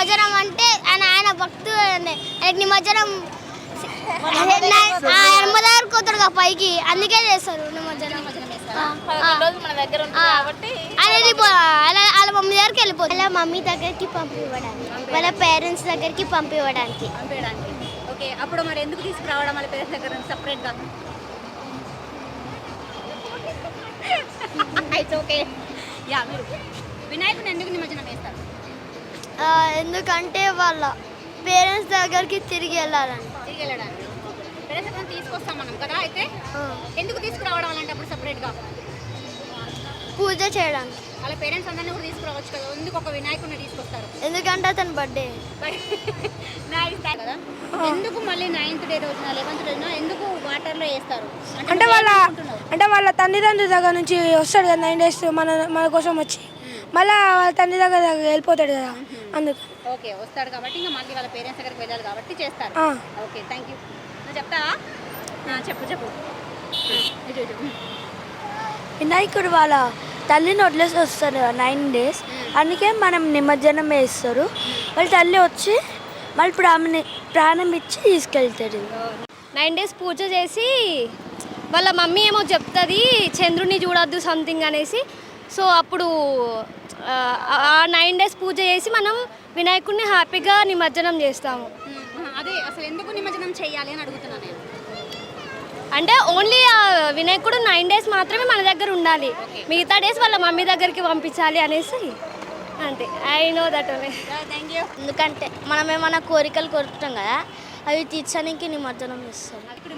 నిమజ్జనం అంటే ఆయన ఆయన భక్తు ఆయన నిమజ్జనం యర్మదారు కూతురుగా పైకి. అందుకే చేస్తారు నిమజ్జనం. వాళ్ళ మమ్మీ దగ్గరికి వెళ్ళిపోతుంది. వాళ్ళ మమ్మీ దగ్గరికి పంపివ్వడానికి. వాళ్ళ పేరెంట్స్ దగ్గరికి పంపివ్వడానికి. ఓకే అప్పుడు మరి ఎందుకు తీసుకురావడం వాళ్ళ పేరెంట్స్ దగ్గర సపరేట్గా? ఇట్స్ ఓకే యా మీరు వినాయకుని ఎందుకు నిమజ్జనం వేస్తారు ఎందుకంటే వాళ్ళ పేరెంట్స్ దగ్గరికి తిరిగి వెళ్ళాలని. తిరిగి వెళ్ళడానికి. పేరెంట్స్ దగ్గర తీసుకొస్తాం మనం కదా అయితే? ఎందుకు తీసుకురావడం అలాంటప్పుడు సపరేట్గా పూజ చేయడానికి. వాళ్ళ పేరెంట్స్ అందరినీ కూడా తీసుకురావచ్చు కదా. ఎందుకు ఒక వినాయకుడిని తీసుకొస్తారు? ఎందుకంటే అతని బర్త్డే నైస్ కదా ఎందుకు మళ్ళీ నైన్త్ డే రోజున లెవెన్త్ రోజున ఎందుకు వాటర్లో వేస్తారు? అంటే వాళ్ళ అంటే వాళ్ళ తల్లిదండ్రుల దగ్గర నుంచి వస్తాడు కదా నైన్ డేస్ మన మన కోసం వచ్చి? మళ్ళా వాళ్ళ తండ్రి దగ్గర వెళ్ళిపోతాడు కదా అందుకు. ఓకే వస్తాడు కాబట్టి ఇంకా మళ్ళీ వాళ్ళ పేరెంట్స్ దగ్గరికి వెళ్ళాలి కాబట్టి చేస్తారు. ఓకే థ్యాంక్ యూ నువ్వు చెప్తావా చెప్పు చెప్పు. వినాయకుడు వాళ్ళ తల్లిని వదిలేసి వస్తారు నైన్ డేస్ అందుకే మనం నిమజ్జనం వేస్తారు వాళ్ళ తల్లి వచ్చి మళ్ళీ ప్రాణం ప్రాణం ఇచ్చి తీసుకెళ్తాడు. నైన్ డేస్ పూజ చేసి వాళ్ళ మమ్మీ ఏమో చెప్తుంది చంద్రుని చూడొద్దు సంథింగ్ అనేసి. సో అప్పుడు ఆ, నైన్ డేస్ పూజ చేసి మనం వినాయకుడిని హ్యాపీగా నిమజ్జనం చేస్తాము. అదే అసలు ఎందుకు నిమజ్జనం చేయాలి అని అడుగుతున్నాను నేను. అంటే ఓన్లీ ఆ వినాయకుడు నైన్ డేస్ మాత్రమే మన దగ్గర ఉండాలి. మిగతా డేస్ వాళ్ళ మమ్మీ దగ్గరికి పంపించాలి అనేసి. అంతే. I know that only thank you ఎందుకంటే మనం ఏమైనా కోరికలు కోరుకుంటాం కదా అవి తీర్చడానికి నిమజ్జనం ఇప్పుడు